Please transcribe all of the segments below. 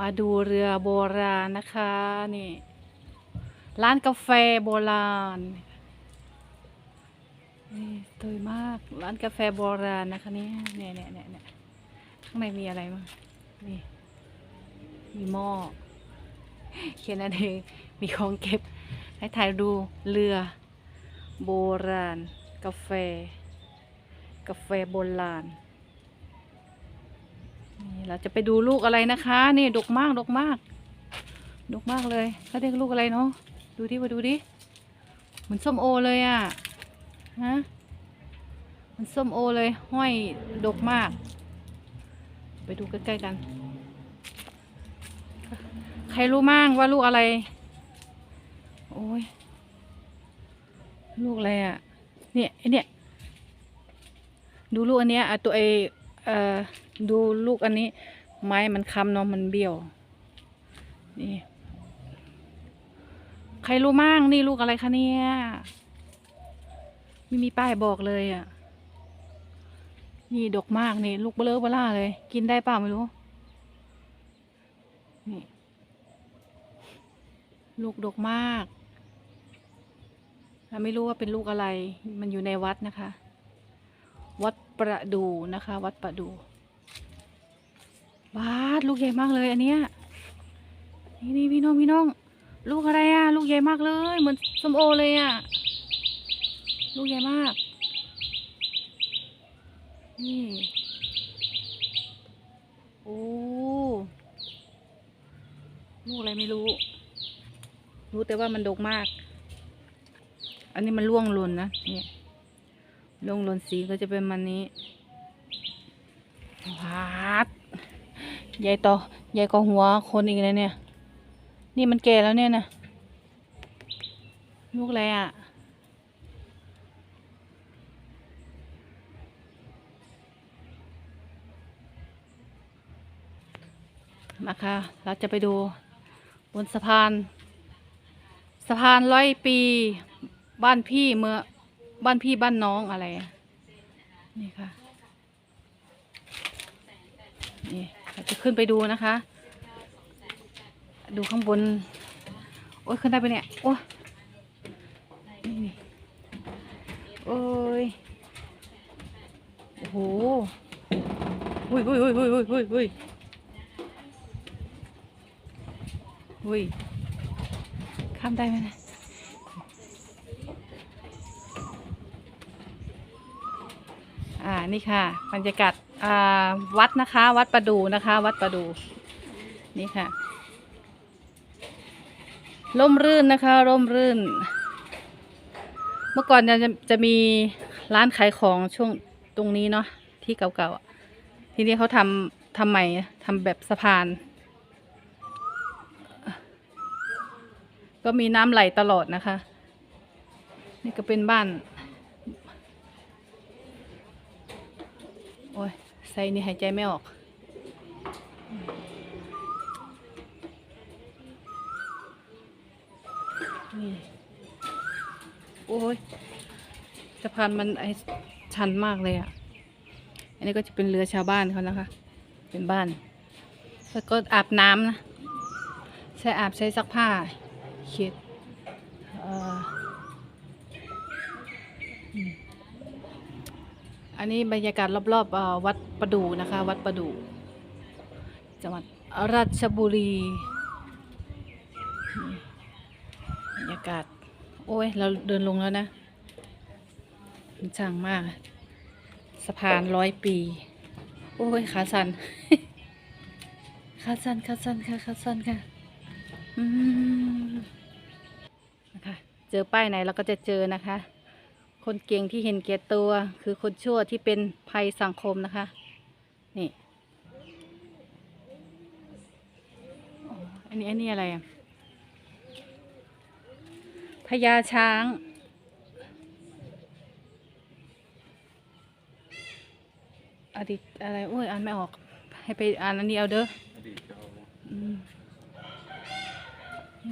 มาดูเรือโบราณนะคะนี่ ร้านกาแฟโบราณนี่สวยมากร้านกาแฟโบราณนะคะนี่เนี่ยเนี่ยเนี่ยเน่ข้างในมีอะไรบ้างนี่มีหม้อเขียนอะไรมีของเก็บ ให้ถ่ายดูเรือ โบราณ กาแฟ กาแฟโบราณ นี่เราจะไปดูลูกอะไรนะคะ นี่ดกมากดกมากดกมากเลยเขาเรียกลูกอะไรเนาะดูดิมาดูดิเหมือนส้มโอเลยอะ่ะฮะเหมันส้มโอเลย ห้อยดกมาก ไปดูใกล้ๆกัน ใครรู้มั่งว่าลูกอะไร โอ้ยลูกอะไรอะ่ะเนี่ยไอเนี่ยดูลูกอันเนี้ยอะตัวไอเอ่อ ดูลูกอันนี้ ไม้มันค้ำเนาะมันเบี้ยว นี่ ใครรู้มั่งนี่ลูกอะไรคะเนี่ย ไม่มีป้ายบอกเลยอะ นี่ดกมากนี่ ลูกเบลอเบล่าเลย กินได้เปล่าไม่รู้ นี่ ลูกดกมากเราไม่รู้ว่าเป็นลูกอะไร มันอยู่ในวัดนะคะ วัดประดูนะคะ วัดประดู บาลูกใหญ่มากเลยอันเนี้ยนี่นี่พี่น้องพี่น้อง ลูกอะไรอะ ลูกใหญ่มากเลย เหมือนส้มโอเลยอะ ลูกใหญ่มาก นี่ โอ้ลูกอะไรไม่รู้ รู้แต่ว่ามันดกมาก อันนี้มันร่วงหล่นนะเนี่ยลงหลนสีก็จะเป็นมันนี้วาด ใหญ่ต่อใหญ่กว่าหัวคนอีกเลยเนี่ย นี่มันแก่แล้วเนี่ยนะลูกอะไรอะ มาค่ะ เราจะไปดูบนสะพาน สะพานร้อยปี บ้านพี่เมื่อบ้านพี่บ้านน้องอะไร นี่ค่ะ นี่ จะขึ้นไปดูนะคะ ดูข้างบน โอ้ยขึ้นได้ไปเนี่ย โอ้ยโอ้ยโอ้โหอุ้ยอุ้ยอุ้ยอุ้ยอุ้ยอุ้ยอุ้ยข้ามได้ไหมนะอ่า นี่ค่ะ บรรยากาศ วัดนะคะ วัดประดูนะคะ วัดประดูนี่ค่ะ ร่มรื่นนะคะ ร่มรื่น เมื่อก่อนจะจะมีร้านขายของช่วงตรงนี้เนาะที่เก่าๆทีนี้เขาทำทำใหม่ทำแบบสะพาน ก็มีน้ำไหลตลอดนะคะ นี่ก็เป็นบ้าน โอ้ยใส่นี่หายใจไม่ออก นี่ โอ้ยสะพานมันไอชันมากเลยอะ่ะ อันนี้ก็จะเป็นเรือชาวบ้านเขานะคะ เป็นบ้าน แล้วก็อาบน้ำนะ ใช้อาบใช้ซักผ้าเช็ดเอ่อ อันนี้บรรยากาศรอบๆวัดประดูนะคะ วัดประดูจังหวัดราชบุรีบรรยากาศ โอ้ย เราเดินลงแล้วนะมันช่างมาก สะพานร้อยปี โอ้ย ขาสันขาสันขาสันค่ะขาสันค่ะอืมนะคะเจอป้ายไหนเราก็จะเจอนะคะ คนเก่งที่เห็นแก่ตัว คือคนชั่วที่เป็นภัยสังคมนะคะ นี่ อันนี้อันนี้อะไรอะพญาช้าง อดีตอะไรโอ้ยอ่านไม่ออก ให้ไปอ่านอันนี้เอาเด้อม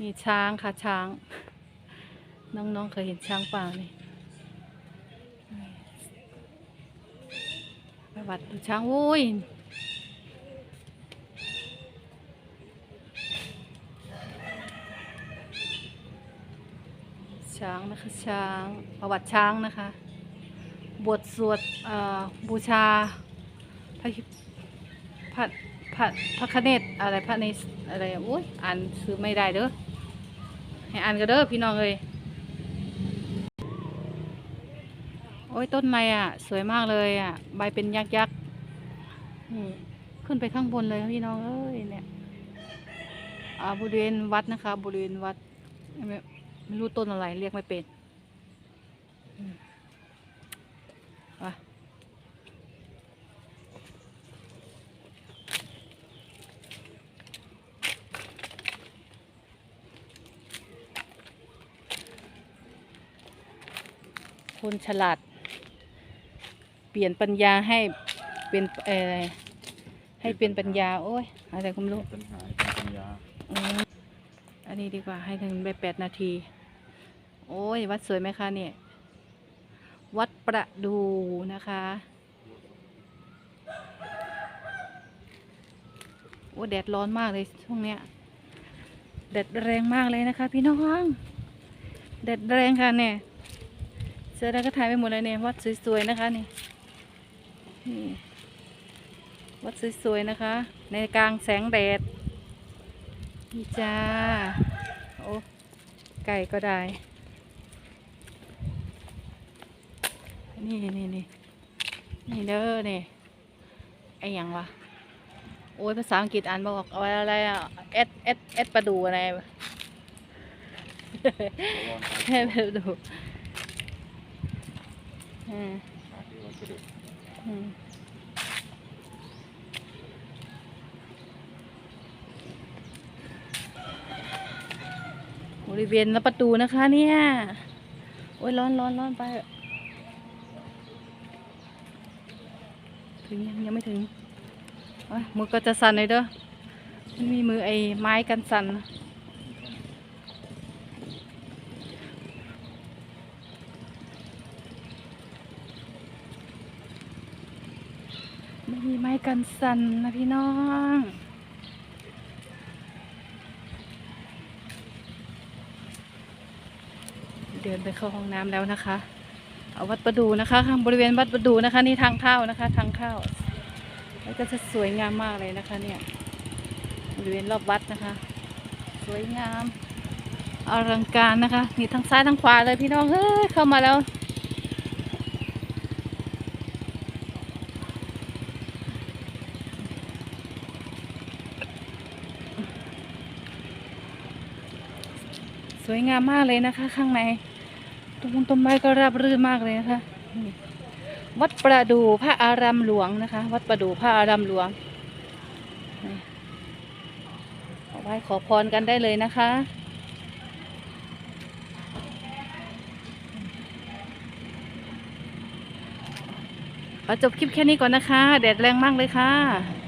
นี่ช้างค่ะช้าง น้องๆเคยเห็นช้างป่านี่ วัดช้างโอ้ยช้างนะคะช้างประวัติช้างนะคะ บทสวดบูชาพระพระพระพระคเนศอะไรพระในอะไรอุ้ยอ่านซื้อไม่ได้เด้อให้อ่านก็เด้อพี่น้องเลย โอ้ยต้นไม้อะ สวยมากเลยอะ ใบเป็นยักษ์ยักษ์นี่ขึ้นไปข้างบนเลยพี่น้องเอ้ยเนี่ยอ่าบริเวณวัดนะคะ บริเวณวัดไม่ไม่รู้ต้นอะไรเรียกไม่เป็นอืมไปคนฉลาด เปลี่ยนปัญญาให้เป็นเออให้เป็นปัญญา โอ้ยอะไรก็ไม่รู้ปัญหาทางปัญญาอืมอันนี้ดีกว่าให้ถึงไปแปดนาที โอ้ยวัดสวยไหมคะเนี่ย วัดประดูนะคะ โอ้แดดร้อนมากเลยช่วงเนี้ยแดดแรงมากเลยนะคะ พี่น้องแดดแรงค่ะเนี่ยเสื้อได้ก็ถ่ายไปหมดเลยเนี่ยวัดสวยๆนะคะนี่นี่ วัดสวยๆนะคะ ในกลางแสงแดดนี่จ้า โอ้ ไก่ก็ได้ นี่นี่นี่นี่เด้อนี่ไอหยังวะ โอ้ยภาษาอังกฤษอ่านบออกเอาไว้อะไรอะเอสเอสเอสประดูอะไรวะเพราะว่าเอสประดูอืมขาที่วัสดุอืม บริเวณหน้าประตูนะคะเนี่ย โอ้ยร้อนร้อนร้อนไป ถึงยังยังไม่ถึงมือก็จะสั่นเลยเด้อ มันมีมือไอ้ไม้กันสั่นนะไม่มีไม้ กันสันนะพี่น้องเดินไปเข้าห้องน้ำแล้วนะคะเอาวัดประดูนะคะข้างบริเวณวัดประดูนะคะ นี่ทางเข้านะคะ ทางเข้าแล้วก็จะสวยงามมากเลยนะคะ เนี่ยบริเวณรอบวัดนะคะ สวยงามอลังการนะคะนี่ทางซ้ายทางขวาเลยพี่น้องเฮ้ยเข้ามาแล้ว สวยงามมากเลยนะคะ ข้างในต้นต้นไม้ก็ราบรื่นมากเลยนะคะ วัดประดู่พระอารามหลวงนะคะ วัดประดู่พระอารามหลวงนี่เอาไว้ขอพรกันได้เลยนะคะขอจบคลิปแค่นี้ก่อนนะคะ แดดแรงมากเลยค่ะ